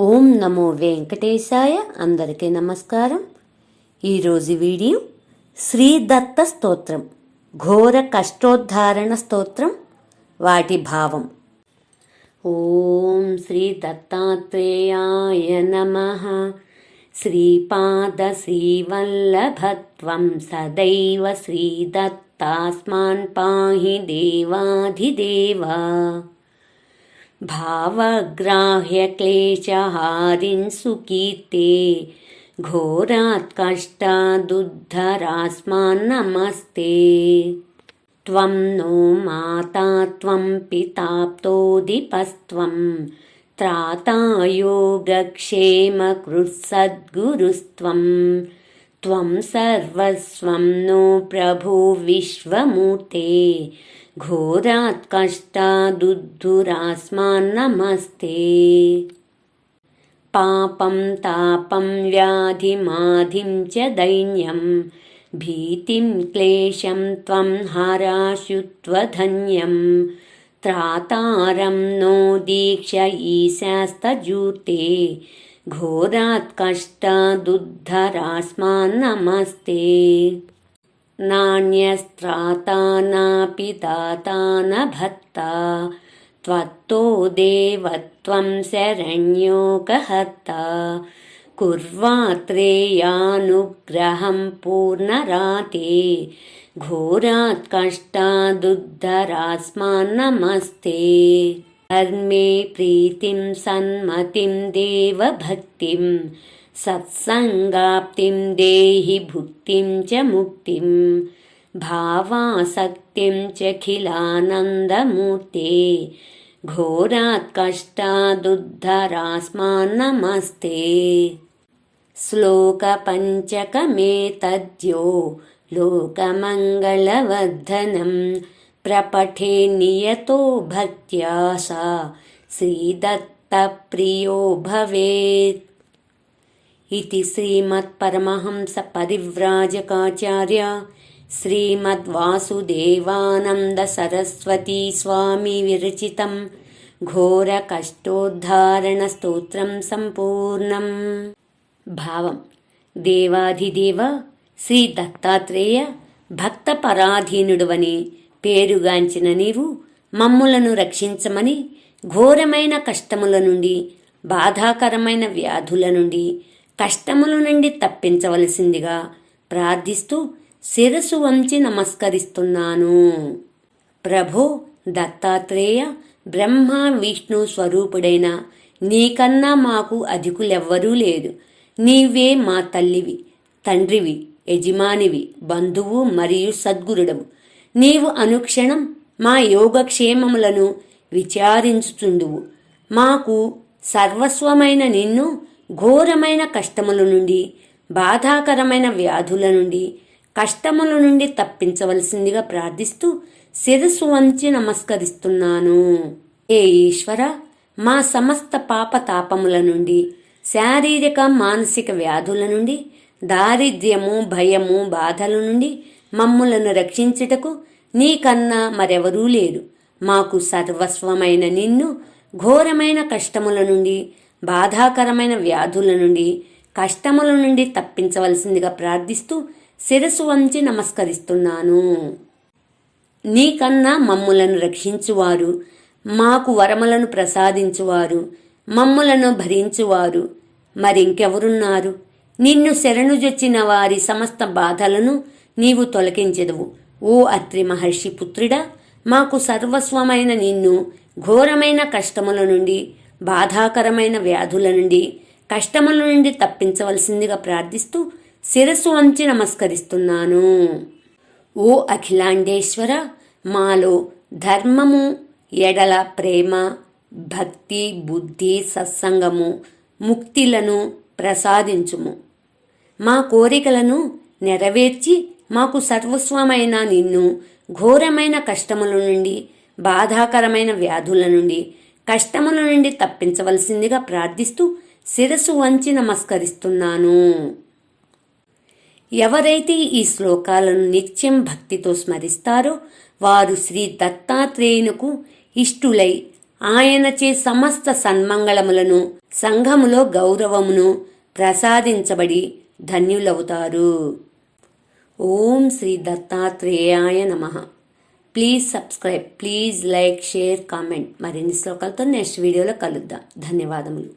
ఓం నమో వెంకటేశాయ అందరికీ నమస్కారం. ఈరోజు వీడియో శ్రీ దత్త స్తోత్రం ఘోర కష్టోద్ధారణ స్తోత్రం వాటి భావం. ఓం శ్రీ దత్తాత్రేయాయ నమ. శ్రీపాద శ్రీవల్లభత్వం సదైవ శ్రీదత్తాస్మాన్ పాహి దేవాధిదేవా. भावग्राह्यक्लेशहारिन् सुकीर्ते। घोरात् कष्टादुद्धरास्मान्नमस्ते त्वं नो माता त्वं पिताप्तोदिपस्त्वं त्राता योगक्षेमकृत्सद्गुरुस्त्वं त्वं सर्वस्वं नो प्रभो विश्वमूर्ते। घोरात् कष्टादुद्धुरास्मान्नमस्ते पापं तापं व्याधिमाधिं च दैन्यं भीतिं क्लेशं त्वं हराशुत्वधन्यं त्रातारं नो दीक्ष ईशास्तजूते घोरात् कष्टादुद्धरास्मान्नमस्ते नान्यस्त्राता नापि दाता न भर्ता त्वत्तो देवत्वं शरण्योकहर्ता कुर्वात्रेयानुग्रहं पूर्णराते। घोरात् कष्टादुद्धरास्मान्नमस्ते धर्मे प्रीतिं सन्मतिं देवभक्तिं सत्सङ्गाप्तिं देहि भुक्तिं च मुक्तिं भावासक्तिं चखिलानन्दमूर्ते घोरात् कष्टादुद्धरास्मान्नमस्ते श्लोकपञ्चकमेतद्यो लोकमङ्गलवर्धनं प्रपठे नियतो भक्त्या सा श्रीदत्तप्रियो भवेत् इति श्रीमत्परमहंसपरिव्राजकाचार्य श्रीमद्वासुदेवानन्दसरस्वती स्वामी विरचितं ఘోరకష్టోద్ధారణస్తోత్రం సంపూర్ణం భావం దేవాధిదేవ శ్రీ దత్తాత్రేయ భక్త పరాధీనుడువని పేరుగాంచిన నీవు మమ్ములను రక్షించమని ఘోరమైన కష్టముల నుండి బాధాకరమైన వ్యాధుల నుండి కష్టముల నుండి తప్పించవలసిందిగా ప్రార్థిస్తూ శిరసు వంచి నమస్కరిస్తున్నాను. ప్రభో దత్తాత్రేయ బ్రహ్మ విష్ణు స్వరూపుడైన నీకన్నా మాకు అధికులెవ్వరూ లేదు. నీవే మా తల్లివి తండ్రివి యజమానివి బంధువు మరియు సద్గురుడవు. నీవు అనుక్షణం మా యోగక్షేమములను విచారించుచుండువు. మాకు సర్వస్వమైన నిన్ను ఘోరమైన కష్టముల నుండి బాధాకరమైన వ్యాధుల నుండి కష్టముల నుండి తప్పించవలసిందిగా ప్రార్థిస్తూ శిరస్సు వంచి నమస్కరిస్తున్నాను. ఏ ఈశ్వర మా సమస్త పాప తాపముల నుండి శారీరక మానసిక వ్యాధుల నుండి దారిద్ర్యము భయము బాధల నుండి మమ్ములను రక్షించుటకు నీకన్నా మరెవరూ లేరు. మాకు సర్వస్వమైన నిన్ను ఘోరమైన కష్టముల నుండి బాధాకరమైన వ్యాధుల నుండి కష్టముల నుండి తప్పించవలసిందిగా ప్రార్థిస్తూ శిరసు వంచి నమస్కరిస్తున్నాను. నీకన్నా మమ్ములను రక్షించువారు మాకు వరములను ప్రసాదించువారు మమ్ములను భరించువారు. మరింకెవరున్నారు? నిన్ను శరణుజొచ్చిన వారి సమస్త బాధలను నీవు తొలగించెదవు. ఓ అత్రి మహర్షి పుత్రుడా మాకు సర్వస్వమైన నిన్ను ఘోరమైన కష్టముల నుండి బాధాకరమైన వ్యాధుల నుండి కష్టముల నుండి తప్పించవలసిందిగా ప్రార్థిస్తూ శిరస్సు వంచి నమస్కరిస్తున్నాను. ఓ అఖిలాండేశ్వర మాలో ధర్మము ఎడల ప్రేమ భక్తి బుద్ధి సత్సంగము ముక్తిలను ప్రసాదించుము. మా కోరికలను నెరవేర్చి మాకు సర్వస్వమైన నిన్ను ఘోరమైన కష్టముల నుండి బాధాకరమైన వ్యాధుల నుండి కష్టముల నుండి తప్పించవలసిందిగా ప్రార్థిస్తూ శిరసు వంచి నమస్కరిస్తున్నాను. ఎవరైతే ఈ శ్లోకాలను నిత్యం భక్తితో స్మరిస్తారో వారు శ్రీ దత్తాత్రేయునకు ఇష్టులై ఆయనచే సమస్త సన్మంగళములను సంఘములో గౌరవమును ప్రసాదించబడి ధన్యులవుతారు. ఓం శ్రీ దత్తాత్రేయాయ నమ. Please subscribe please like share comment మరిన్ని శ్లోకాలతో నెక్స్ట్ వీడియోలో కలుద్దాం. ధన్యవాదములు.